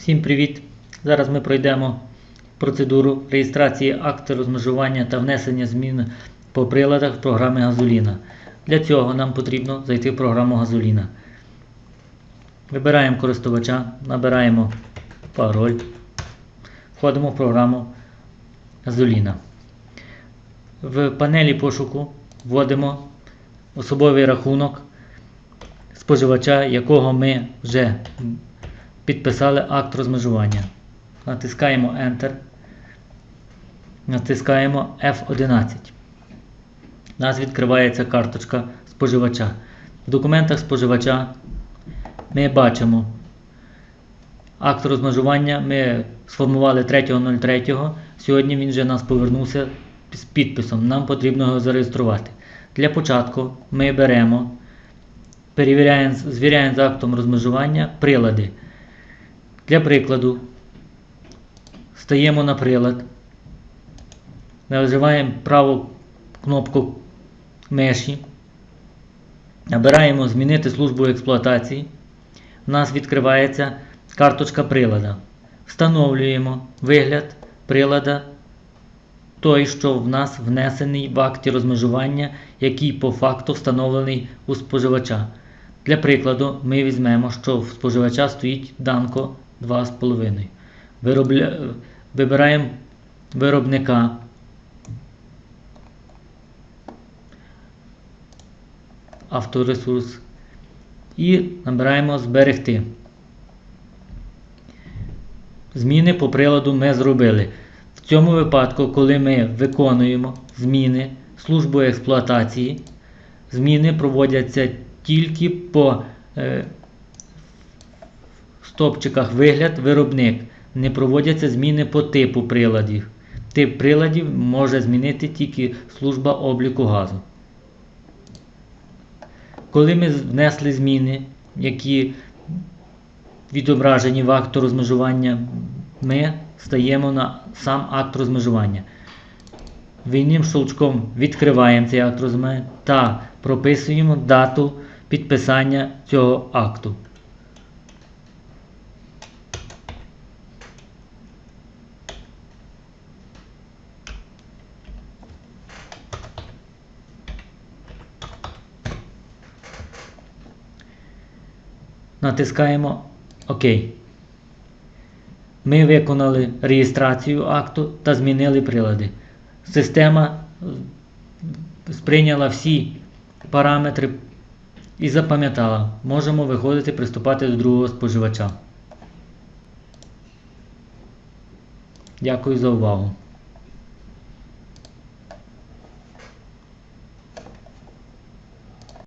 Всім привіт! Зараз ми пройдемо процедуру реєстрації акту розмежування та внесення змін по приладах програми Газоліна. Для цього нам потрібно зайти в програму Газоліна. Вибираємо користувача, набираємо пароль, входимо в програму Газоліна. В панелі пошуку вводимо особовий рахунок споживача, якого ми вже підписали акт розмежування. Натискаємо Enter. Натискаємо F11. У нас відкривається карточка споживача. В документах споживача ми бачимо акт розмежування. Ми сформували 3.03. Сьогодні він вже нас повернувся з підписом. Нам потрібно його зареєструвати. Для початку ми беремо, перевіряємо, звіряємо з актом розмежування прилади. Для прикладу, стаємо на прилад, нажимаємо праву кнопку миші, набираємо Змінити службу експлуатації. У нас відкривається карточка прилада. Встановлюємо вигляд прилада, той, що в нас внесений в акті розмежування, який по факту встановлений у споживача. Для прикладу, ми візьмемо, що в споживача стоїть Данко 2,5. Виробля... Вибираємо виробника. Авторесурс. І набираємо зберегти. Зміни по приладу ми зробили. В цьому випадку, коли ми виконуємо зміни службою експлуатації, зміни проводяться тільки по е, стопчиках вигляд виробник. Не проводяться зміни по типу приладів. Тип приладів може змінити тільки служба обліку газу. Коли ми внесли зміни, які відображені в акту розмежування, ми стаємо на сам акт розмежування. Вільним щелчком відкриваємо цей акт розмежування та прописуємо дату підписання цього акту. Натискаємо ОК. Ми виконали реєстрацію акту та змінили прилади. Система е, сприйняла всі параметри і запам'ятала. Можемо виходити приступати до другого споживача. Дякую за увагу.